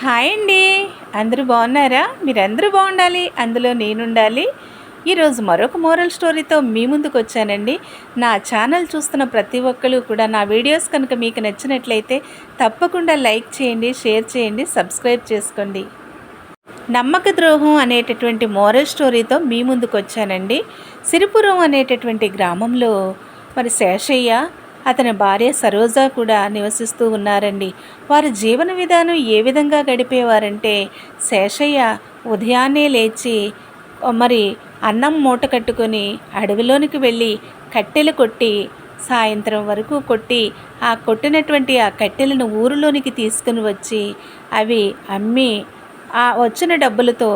Hi అండి. అందరూ బాగున్నారా? మీరందరూ బాగుండాలి అందులో నేనుండాలి. ఈరోజు మరొక మోరల్ స్టోరీతో మీ ముందుకు వచ్చానండి. నా ఛానల్ చూస్తున్న ప్రతి ఒక్కరు కూడా నా వీడియోస్ కనుక మీకు నచ్చినట్లయితే తప్పకుండా లైక్ చేయండి షేర్ చేయండి సబ్స్క్రైబ్ చేసుకోండి. నమ్మక ద్రోహం అనేటటువంటి మోరల్ స్టోరీతో మీ ముందుకు వచ్చానండి. సిరిపురం అనేటటువంటి గ్రామంలో మరి శేషయ్య అతని భార్య సరోజా కూడా నివసిస్తూ ఉన్నారండి. వారి జీవన విధానం ఏ విధంగా గడిపేవారంటే శేషయ్య ఉదయాన్నే లేచి మరి అన్నం మూట కట్టుకొని అడవిలోనికి వెళ్ళి కట్టెలు కొట్టి సాయంత్రం వరకు కొట్టి ఆ కొట్టినటువంటి ఆ కట్టెలను ఊరిలోనికి తీసుకుని వచ్చి అవి అమ్మి ఆ వచ్చిన డబ్బులతో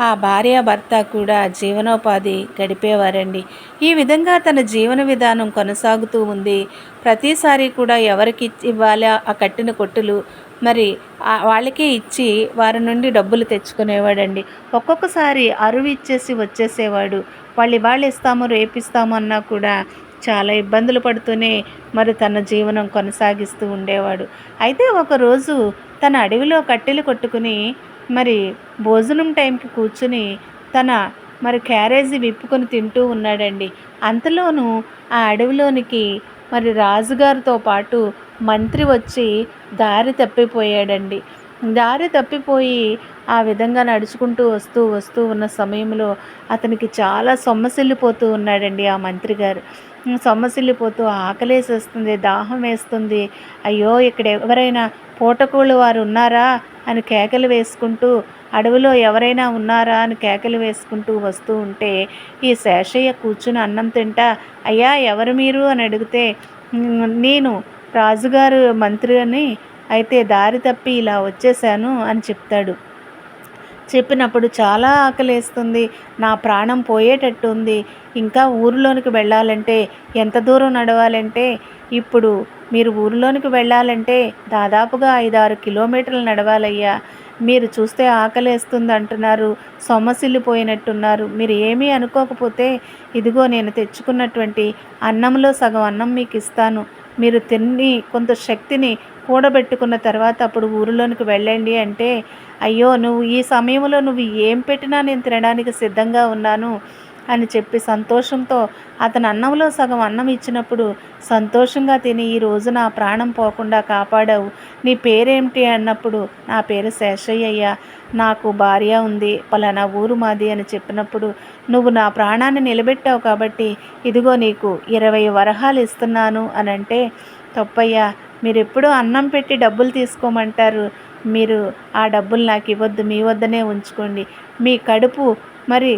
ఆ భార్య భర్త కూడా జీవనోపాధి గడిపేవారండి. ఈ విధంగా తన జీవన విధానం కొనసాగుతూ ఉంది. ప్రతిసారి కూడా ఎవరికి ఇవ్వాలి ఆ కట్టిన కొట్టులు? మరి వాళ్ళకే ఇచ్చి వారి నుండి డబ్బులు తెచ్చుకునేవాడండి. ఒక్కొక్కసారి అరువు ఇచ్చేసి వచ్చేసేవాడు. వాళ్ళు ఇవాళ ఇస్తాము రేపిస్తాము అన్నా కూడా చాలా ఇబ్బందులు పడుతూనే మరి తన జీవనం కొనసాగిస్తూ ఉండేవాడు. అయితే ఒకరోజు తన అడవిలో కట్టెలు కొట్టుకుని మరి భోజనం టైంకి కూర్చుని తన మరి క్యారేజీ విప్పుకొని తింటూ ఉన్నాడండి. అంతలోనూ ఆ అడవిలోనికి మరి రాజుగారితో పాటు మంత్రి వచ్చి దారి తప్పిపోయాడండి. దారి తప్పిపోయి ఆ విధంగా నడుచుకుంటూ వస్తూ వస్తూ ఉన్న సమయంలో అతనికి చాలా సొమ్మసిల్లిపోతూ ఉన్నాడండి ఆ మంత్రి గారు. సొమ్మసిల్లిపోతూ ఆకలేసేస్తుంది దాహం వేస్తుంది. అయ్యో ఇక్కడ ఎవరైనా పూటకూళ్ళు వారు ఉన్నారా అని కేకలు వేసుకుంటూ అడవిలో ఎవరైనా ఉన్నారా అని కేకలు వేసుకుంటూ వస్తూ ఉంటే ఈ శేషయ్య కూర్చుని అన్నం తింటా అయ్యా ఎవరు మీరు? అని అడిగితే నేను రాజుగారు మంత్రి అని అయితే దారి తప్పి ఇలా వచ్చేసాను అని చెప్తాడు. చెప్పినప్పుడు చాలా ఆకలేస్తుంది. నా ప్రాణం పోయేటట్టు ఉంది ఇంకా ఊరిలోనికి వెళ్ళాలంటే ఎంత దూరం నడవాలంటే ఇప్పుడు మీరు ఊరిలోనికి వెళ్ళాలంటే దాదాపుగా ఐదారు కిలోమీటర్లు నడవాలయ్యా. మీరు చూస్తే ఆకలేస్తుంది అంటున్నారు సొమ్మసిల్లిపోయినట్టున్నారు. మీరు ఏమీ అనుకోకపోతే ఇదిగో నేను తెచ్చుకున్నటువంటి అన్నంలో సగం అన్నం మీకు ఇస్తాను మీరు తిని కొంత శక్తిని కూడబెట్టుకున్న తర్వాత అప్పుడు ఊరిలోనికి వెళ్ళండి అంటే అయ్యో నువ్వు ఈ సమయంలో నువ్వు ఏం పెట్టినా నేను తినడానికి సిద్ధంగా ఉన్నాను. అని చెప్పి సంతోషంతో అతను అన్నంలో సగం అన్నం ఇచ్చినప్పుడు సంతోషంగా తిని ఈ రోజు నా ప్రాణం పోకుండా కాపాడావు. నీ పేరేమిటి అన్నప్పుడు నా పేరు శేషయ్య నాకు భార్య ఉంది పలానా ఊరు మాది అని చెప్పినప్పుడు నువ్వు నా ప్రాణాన్ని నిలబెట్టావు కాబట్టి ఇదిగో నీకు ఇరవై వరహాలు ఇస్తున్నాను అని అంటే తప్పయ్యా మీరు ఎప్పుడూ అన్నం పెట్టి డబ్బులు తీసుకోమంటారు. మీరు ఆ డబ్బులు నాకు ఇవ్వద్దు మీ వద్దనే ఉంచుకోండి. మీ కడుపు మరి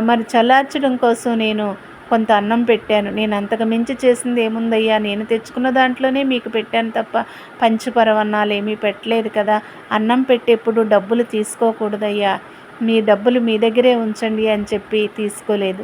మరి చల్లార్చడం కోసం నేను కొంత అన్నం పెట్టాను. నేను అంతకు మించి చేసింది ఏముందయ్యా? నేను తెచ్చుకున్న దాంట్లోనే మీకు పెట్టాను తప్ప పంచపరవన్నాలు ఏమీ పెట్టలేదు కదా. అన్నం పెట్టేప్పుడు డబ్బులు తీసుకోకూడదయ్యా. మీ డబ్బులు మీ దగ్గరే ఉంచండి అని చెప్పి తీసుకోలేదు.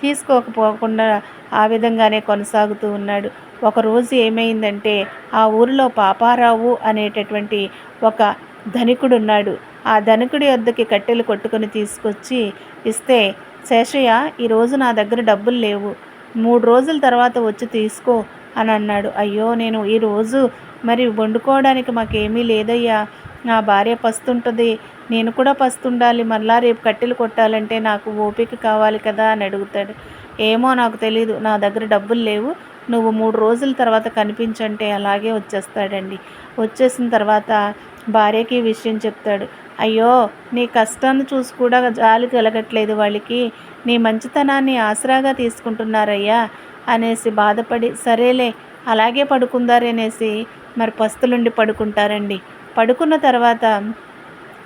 తీసుకోకపోకుండా ఆ విధంగానే కొనసాగుతూ ఉన్నాడు. ఒకరోజు ఏమైందంటే ఆ ఊరిలో పాపారావు అనేటటువంటి ఒక ధనికుడున్నాడు. ఆ ధనికుడి వద్దకి కట్టెలు కొట్టుకొని తీసుకొచ్చి ఇస్తే శేషయ్య ఈరోజు నా దగ్గర డబ్బులు లేవు. మూడు రోజుల తర్వాత వచ్చి తీసుకో అని అన్నాడు. అయ్యో నేను ఈరోజు మరి వండుకోవడానికి మాకేమీ లేదయ్యా. నా భార్య పస్తుంటుంది. నేను కూడా పస్తుండాలి. మళ్ళా రేపు కట్టెలు కొట్టాలంటే నాకు ఓపిక కావాలి కదా అని అడుగుతాడు. ఏమో నాకు తెలీదు. నా దగ్గర డబ్బులు లేవు. నువ్వు మూడు రోజుల తర్వాత కనిపించంటే అలాగే వచ్చేస్తాడండి. వచ్చేసిన తర్వాత భార్యకి విషయం చెప్తాడు. అయ్యో నీ కష్టాన్ని చూసి కూడా జాలి కలగట్లేదు వాళ్ళకి. నీ మంచితనాన్ని ఆసరాగా తీసుకుంటున్నారయ్యా అనేసి బాధపడి సరేలే అలాగే పడుకుందారనేసి మరి పస్తులుండి పడుకుంటారండి. పడుకున్న తర్వాత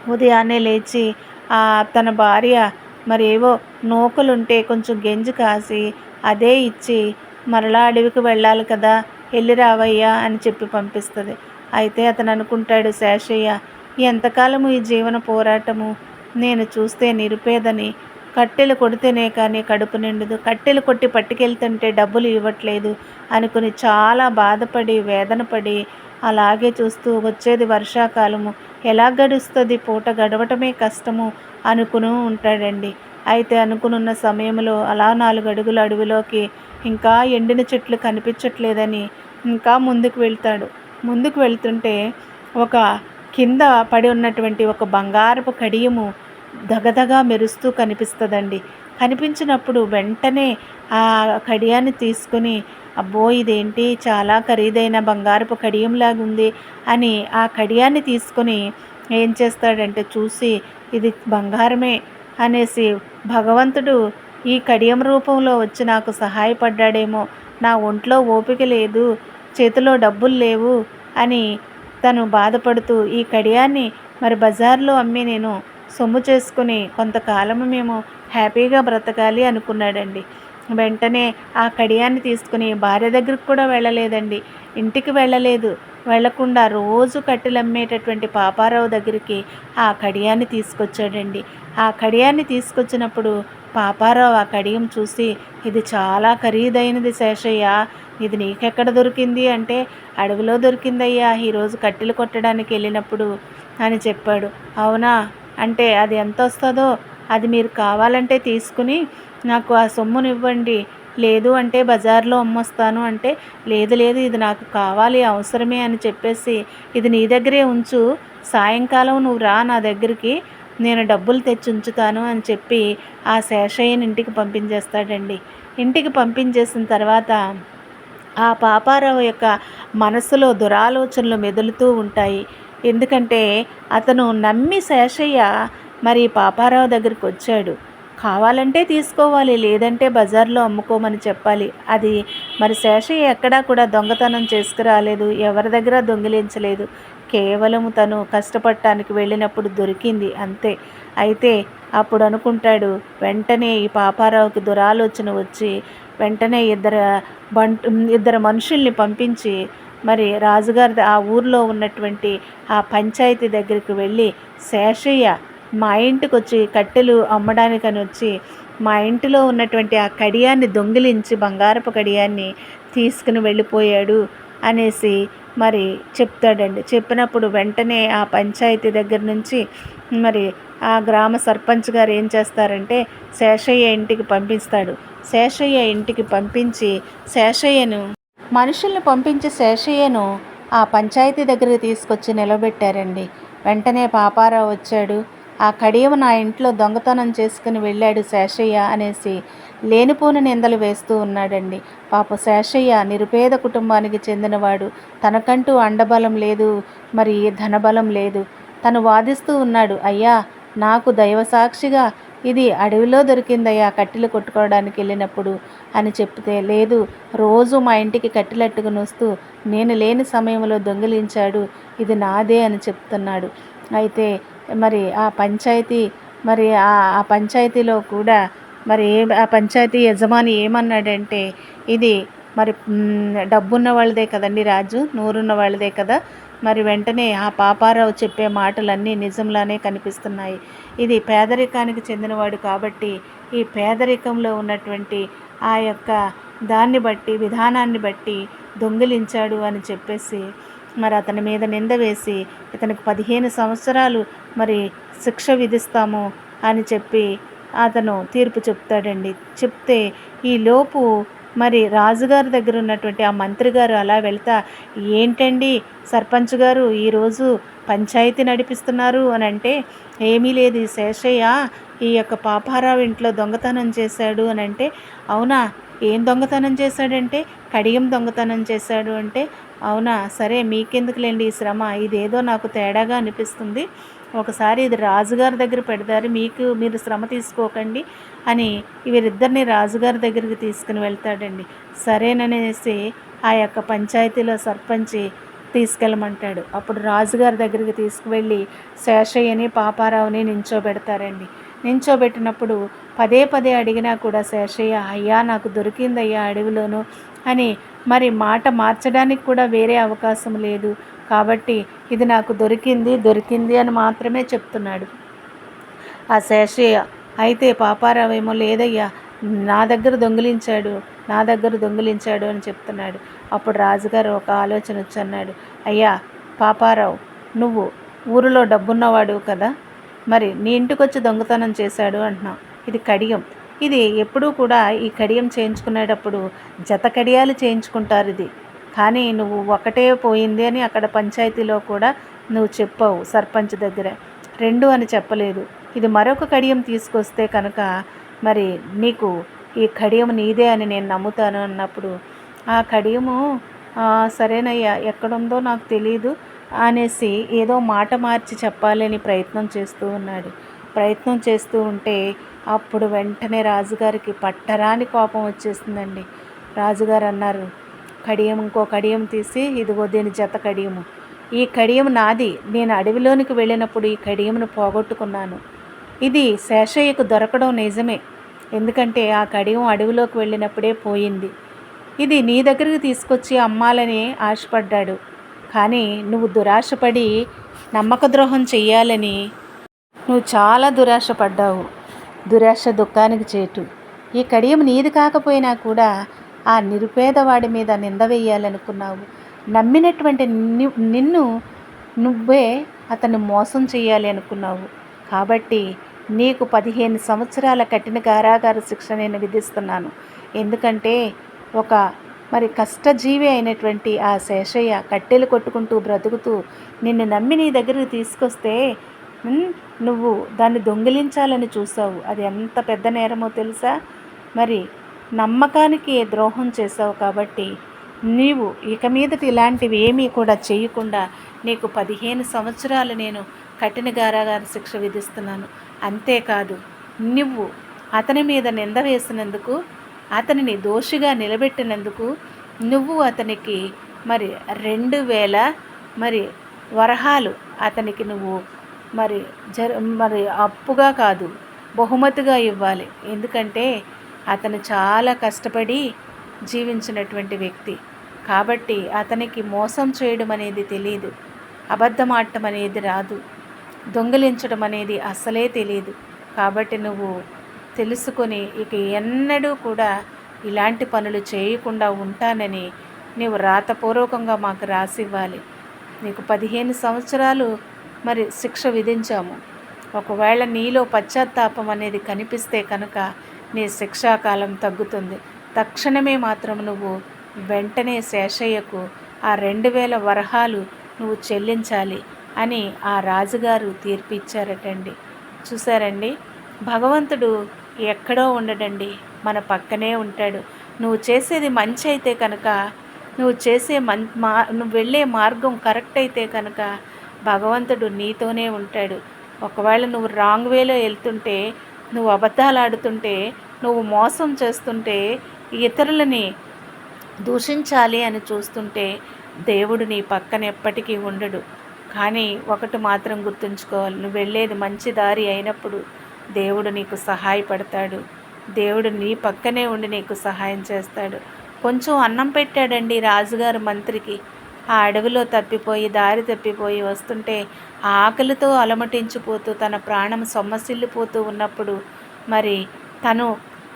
ఉదయాన్నే లేచి తన భార్య మరి ఏవో నూకలుంటే కొంచెం గెంజి కాసి అదే ఇచ్చి మరలా అడవికి వెళ్ళాలి కదా వెళ్ళి రావయ్యా అని చెప్పి పంపిస్తుంది. అయితే అతను అనుకుంటాడు శేషయ్య ఎంతకాలము ఈ జీవన పోరాటము? నేను చూస్తే నిరుపేదని కట్టెలు కొడితేనే కానీ కడుపు నిండదు. కట్టెలు కొట్టి పట్టుకెళ్తుంటే డబ్బులు ఇవ్వట్లేదు అనుకుని చాలా బాధపడి వేదన పడి అలాగే చూస్తూ వచ్చేది వర్షాకాలము. ఎలా గడుస్తుంది? పూట గడవటమే కష్టము అనుకుని ఉంటాడండి. అయితే అనుకునున్న సమయంలో అలా నాలుగు అడుగుల అడవిలోకి ఇంకా ఎండిన చెట్లు కనిపించట్లేదని ఇంకా ముందుకు వెళ్తాడు. ముందుకు వెళ్తుంటే ఒక కింద పడి ఉన్నటువంటి ఒక బంగారపు కడియము దగదగా మెరుస్తూ కనిపిస్తుందండి. కనిపించినప్పుడు వెంటనే ఆ కడియాన్ని తీసుకుని అబ్బో ఇదేంటి? చాలా ఖరీదైన బంగారపు కడియంలాగుంది అని ఆ కడియాన్ని తీసుకొని ఏం చేస్తాడంటే చూసి ఇది బంగారమే అనేసి భగవంతుడు ఈ కడియం రూపంలో వచ్చి నాకు సహాయపడ్డాడేమో నా ఒంట్లో ఓపిక లేదు చేతిలో డబ్బులు లేవు అని తను బాధపడుతూ ఈ కడియాన్ని మరి బజార్లో అమ్మి నేను సొమ్ము చేసుకుని కొంతకాలము మేము హ్యాపీగా బ్రతకాలి అనుకున్నాడండి. వెంటనే ఆ కడియాన్ని తీసుకుని భార్య దగ్గరికి కూడా వెళ్ళలేదండి. ఇంటికి వెళ్ళలేదు. వెళ్ళకుండా రోజు కట్టెలు అమ్మేటటువంటి పాపారావు దగ్గరికి ఆ కడియాన్ని తీసుకొచ్చాడండి. ఆ కడియాన్ని తీసుకొచ్చినప్పుడు పాపారావు ఆ కడియం చూసి ఇది చాలా ఖరీదైనది శేషయ్య ఇది నీకెక్కడ దొరికింది? అంటే అడవిలో దొరికిందయ్యా ఈరోజు కట్టెలు కొట్టడానికి వెళ్ళినప్పుడు అని చెప్పాడు. అవునా? అంటే అది ఎంత వస్తుందో అది మీరు కావాలంటే తీసుకుని నాకు ఆ సొమ్మును ఇవ్వండి లేదు అంటే బజార్లో అమ్మొస్తాను అంటే లేదు లేదు ఇది నాకు కావాలి అవసరమే అని చెప్పేసి ఇది నీ దగ్గరే ఉంచు. సాయంకాలం నువ్వు రా నా దగ్గరికి నేను డబ్బులు తెచ్చి ఉంచుతాను అని చెప్పి ఆ శేషయ్యని ఇంటికి పంపించేస్తాడండి. ఇంటికి పంపించేసిన తర్వాత ఆ పాపారావు యొక్క మనసులో దురాలోచనలు మెదులుతూ ఉంటాయి. ఎందుకంటే అతను నమ్మి శేషయ్య మరి పాపారావు దగ్గరికి వచ్చాడు. కావాలంటే తీసుకోవాలి లేదంటే బజార్లో అమ్ముకోమని చెప్పాలి. అది మరి శేషయ్య ఎక్కడా కూడా దొంగతనం చేసుకురాలేదు ఎవరి దగ్గర దొంగిలించలేదు. కేవలం తను కష్టపడటానికి వెళ్ళినప్పుడు దొరికింది అంతే. అయితే అప్పుడు అనుకుంటాడు వెంటనే ఈ పాపారావుకి దురాలోచన వచ్చి వెంటనే ఇద్దరు బంట్ ఇద్దరు మనుషుల్ని పంపించి మరి రాజుగారి ఆ ఊర్లో ఉన్నటువంటి ఆ పంచాయతీ దగ్గరికి వెళ్ళి శేషయ్య మా ఇంటికి వచ్చి కట్టెలు అమ్మడానికని వచ్చి మా ఇంటిలో ఉన్నటువంటి ఆ కడియాన్ని దొంగిలించి బంగారపు కడియాన్ని తీసుకుని వెళ్ళిపోయాడు అనేసి మరి చెప్తాడండి. చెప్పినప్పుడు వెంటనే ఆ పంచాయతీ దగ్గర నుంచి మరి ఆ గ్రామ సర్పంచ్ గారు ఏం చేస్తారంటే శేషయ్య ఇంటికి పంపిస్తాడు. శేషయ్య ఇంటికి పంపించి శేషయ్యను మనుషుల్ని పంపించి శేషయ్యను ఆ పంచాయతీ దగ్గరికి తీసుకొచ్చి నిలబెట్టారండి. వెంటనే పాపారావు వచ్చాడు. ఆ కడియం నా ఇంట్లో దొంగతనం చేసుకుని వెళ్ళాడు శేషయ్య అనేసి లేనిపోని నిందలు వేస్తూ ఉన్నాడండి. పాప శేషయ్య నిరుపేద కుటుంబానికి చెందినవాడు. తనకంటూ అండబలం లేదు మరి ధనబలం లేదు. తను వాదిస్తూ ఉన్నాడు అయ్యా నాకు దైవ సాక్షిగా ఇది అడవిలో దొరికిందయ్యా కట్టెలు కొట్టుకోవడానికి వెళ్ళినప్పుడు అని చెప్తే లేదు రోజు మా ఇంటికి కట్టెలట్టుకుని వస్తూ నేను లేని సమయంలో దొంగిలించాడు ఇది నాదే అని చెప్తున్నాడు. అయితే మరి ఆ పంచాయతీ మరి ఆ పంచాయతీలో కూడా మరి ఆ పంచాయతీ యజమాని ఏమన్నాడంటే ఇది మరి డబ్బున్న వాళ్ళదే కదండి రాజు నోరున్న వాళ్ళదే కదా. మరి వెంటనే ఆ పాపారావు చెప్పే మాటలన్నీ నిజంలానే కనిపిస్తున్నాయి. ఇది పేదరికానికి చెందినవాడు కాబట్టి ఈ పేదరికంలో ఉన్నటువంటి ఆ యొక్క దాన్ని బట్టి విధానాన్ని బట్టి దొంగిలించాడు అని చెప్పేసి మరి అతని మీద నింద వేసి ఇతనికి పదిహేను సంవత్సరాలు మరి శిక్ష విధిస్తాము అని చెప్పి అతను తీర్పు చెప్తాడండి. చెప్తే ఈ లోపు మరి రాజుగారి దగ్గర ఉన్నటువంటి ఆ మంత్రి గారు అలా వెళ్తా ఏంటండి సర్పంచ్ గారు ఈరోజు పంచాయతీ నడిపిస్తున్నారు? అని అంటే ఏమీ లేదు ఈ శేషయ్య ఈ యొక్క పాపారావు ఇంట్లో దొంగతనం చేశాడు. అని అంటే అవునా? ఏం దొంగతనం చేశాడంటే కడియం దొంగతనం చేశాడు. అంటే అవునా? సరే మీకెందుకులేండి ఈ శ్రమ? ఇదేదో నాకు తేడాగా అనిపిస్తుంది. ఒకసారి ఇది రాజుగారి దగ్గర పెడతారు మీకు మీరు శ్రమ తీసుకోకండి అని వీరిద్దరిని రాజుగారి దగ్గరికి తీసుకుని వెళ్తాడండి. సరేననేసి ఆ యొక్క పంచాయతీలో సర్పంచి తీసుకెళ్ళమంటాడు. అప్పుడు రాజుగారి దగ్గరికి తీసుకువెళ్ళి శేషయ్యని పాపారావుని నించోబెడతారండి. నించోబెట్టినప్పుడు పదే పదే అడిగినా కూడా శేషయ్య అయ్యా నాకు దొరికిందయ్యా అడవిలోను అని మరి మాట మార్చడానికి కూడా వేరే అవకాశం లేదు. కాబట్టి ఇది నాకు దొరికింది దొరికింది అని మాత్రమే చెప్తున్నాడు. ఆ శేషయ్య అయితే పాపారావేమో లేదయ్యా నా దగ్గర దొంగిలించాడు నా దగ్గర దొంగిలించాడు అని చెప్తున్నాడు. అప్పుడు రాజుగారు ఒక ఆలోచన వచ్చన్నాడు అయ్యా పాపారావు నువ్వు ఊరిలో డబ్బున్నవాడు కదా మరి నీ ఇంటికి వచ్చి దొంగతనం చేశాడు అంటున్నావు ఇది కడియం. ఇది ఎప్పుడూ కూడా ఈ కడియం చేయించుకునేటప్పుడు జత కడియాలు చేయించుకుంటారు ఇది. కానీ నువ్వు ఒకటే పోయింది అని అక్కడ పంచాయతీలో కూడా నువ్వు చెప్పావు సర్పంచ్ దగ్గర. రెండు అని చెప్పలేదు. ఇది మరొక కడియం తీసుకొస్తే కనుక మరి నీకు ఈ కడియం నీదే అని నేను నమ్ముతాను అన్నప్పుడు ఆ కడియము సరేనయ్యా ఎక్కడుందో నాకు తెలియదు అనేసి ఏదో మాట మార్చి చెప్పాలని ప్రయత్నం చేస్తూ ఉన్నాడు. ప్రయత్నం చేస్తూ ఉంటే అప్పుడు వెంటనే రాజుగారికి పట్టరాని కోపం వచ్చేసిందండి రాజుగారు అన్నారు కడియం ఇంకో కడియం తీసి ఇదిగో దీని జత కడియము. ఈ కడియం నాది. నేను అడవిలోనికి వెళ్ళినప్పుడు ఈ కడియమును పోగొట్టుకున్నాను. ఇది శేషయ్యకు దొరకడం నిజమే. ఎందుకంటే ఆ కడియం అడవిలోకి వెళ్ళినప్పుడే పోయింది. ఇది నీ దగ్గరికి తీసుకొచ్చి అమ్మాలని ఆశపడ్డాడు. కానీ నువ్వు దురాశపడి నమ్మక ద్రోహం చెయ్యాలని నువ్వు చాలా దురాశ పడ్డావు. దురాశ దుఃఖానికి చేటు. ఈ కడియం నీది కాకపోయినా కూడా ఆ నిరుపేదవాడి మీద నింద వేయాలనుకున్నావు. నమ్మినటువంటి ని- నిన్ను నువ్వే అతన్ని మోసం చేయాలి అనుకున్నావు. కాబట్టి నీకు పదిహేను సంవత్సరాల కఠిన కారాగార శిక్ష నేను విధిస్తున్నాను. ఎందుకంటే ఒక మరి కష్టజీవి అయినటువంటి ఆ శేషయ్య కట్టెలు కొట్టుకుంటూ బ్రతుకుతూ నిన్ను నమ్మి నీ దగ్గరికి తీసుకొస్తే నువ్వు దాన్ని దొంగిలించాలని చూసావు. అది ఎంత పెద్ద నేరమో తెలుసా? మరి నమ్మకానికి ద్రోహం చేసావు కాబట్టి నీవు ఇక మీదట ఇలాంటివి ఏమీ కూడా చేయకుండా నీకు పదిహేను సంవత్సరాలు నేను కఠిన శిక్ష విధిస్తున్నాను. అంతేకాదు నువ్వు అతని మీద నింద వేసినందుకు అతనిని దోషిగా నిలబెట్టినందుకు నువ్వు అతనికి మరి రెండు వేల మరి వరహాలు అతనికి నువ్వు మరి జర మరి అప్పుగా కాదు బహుమతిగా ఇవ్వాలి. ఎందుకంటే అతను చాలా కష్టపడి జీవించినటువంటి వ్యక్తి. కాబట్టి అతనికి మోసం చేయడం అనేది తెలియదు అబద్ధం ఆడటం అనేది రాదు. దొంగిలించడం అనేది అసలే తెలియదు కాబట్టి నువ్వు తెలుసుకొని ఇక ఎన్నడూ కూడా ఇలాంటి పనులు చేయకుండా ఉంటానని నీవు రాతపూర్వకంగా మాకు రాసివ్వాలి. నీకు పదిహేను సంవత్సరాలు మరి శిక్ష విధించాము. ఒకవేళ నీలో పశ్చాత్తాపం అనేది కనిపిస్తే కనుక నీ శిక్షాకాలం తగ్గుతుంది. తక్షణమే మాత్రం నువ్వు వెంటనే శేషయ్యకు ఆ రెండు వేల వరహాలు నువ్వు చెల్లించాలి అని ఆ రాజుగారు తీర్పిచ్చారటండి. చూసారండి భగవంతుడు ఎక్కడో ఉండడండి. మన పక్కనే ఉంటాడు. నువ్వు చేసేది మంచి అయితే కనుక నువ్వు చేసే మన్ మా నువ్వు వెళ్ళే మార్గం కరెక్ట్ అయితే కనుక భగవంతుడు నీతోనే ఉంటాడు. ఒకవేళ నువ్వు రాంగ్ వేలో వెళ్తుంటే నువ్వు అబద్ధాలు ఆడుతుంటే నువ్వు మోసం చేస్తుంటే ఇతరులని దూషించాలి అని చూస్తుంటే దేవుడు నీ పక్కన ఎప్పటికీ ఉండడు. కానీ ఒకటి మాత్రం గుర్తుంచుకోవాలి. నువ్వు వెళ్ళేది మంచి దారి అయినప్పుడు దేవుడు నీకు సహాయపడతాడు. దేవుడు నీ పక్కనే ఉండి నీకు సహాయం చేస్తాడు. కొంచెం అన్నం పెట్టాడండి రాజుగారు మంత్రికి. ఆ అడవిలో తప్పిపోయి దారి తప్పిపోయి వస్తుంటే ఆకలితో అలమటించిపోతూ తన ప్రాణం సొమ్మసిల్లిపోతూ ఉన్నప్పుడు మరి తను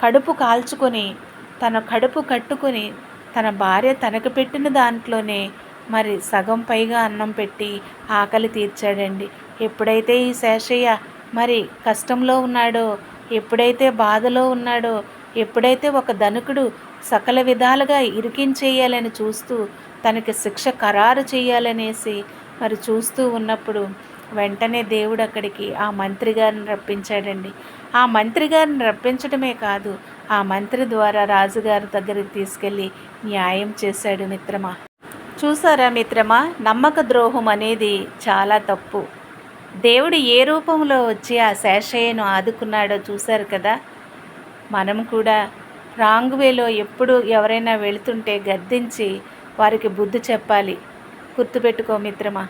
కడుపు కాల్చుకొని తన కడుపు కట్టుకొని తన భార్య తనకు పెట్టిన దాంట్లోనే మరి సగం పైగా అన్నం పెట్టి ఆకలి తీర్చాడండి. ఎప్పుడైతే ఈ శేషయ్య మరి కష్టంలో ఉన్నాడో ఎప్పుడైతే బాధలో ఉన్నాడో ఎప్పుడైతే ఒక ధనుకుడు సకల విధాలుగా ఇరికించేయాలని చూస్తూ తనకి శిక్ష ఖరారు చేయాలనేసి మరి చూస్తూ ఉన్నప్పుడు వెంటనే దేవుడు అక్కడికి ఆ మంత్రి గారిని రప్పించాడండి. ఆ మంత్రి గారిని రప్పించడమే కాదు ఆ మంత్రి ద్వారా రాజుగారి దగ్గరికి తీసుకెళ్ళి న్యాయం చేశాడు మిత్రమా. చూసారా మిత్రమా నమ్మక ద్రోహం అనేది చాలా తప్పు. దేవుడు ఏ రూపంలో వచ్చి ఆ శేషయ్యను ఆదుకున్నాడో చూశారు కదా. మనం కూడా రాంగ్ వేలో ఎప్పుడు ఎవరైనా వెళుతుంటే గద్దించి వారికి బుద్ధి చెప్పాలి. గుర్తుపెట్టుకో మిత్రమా.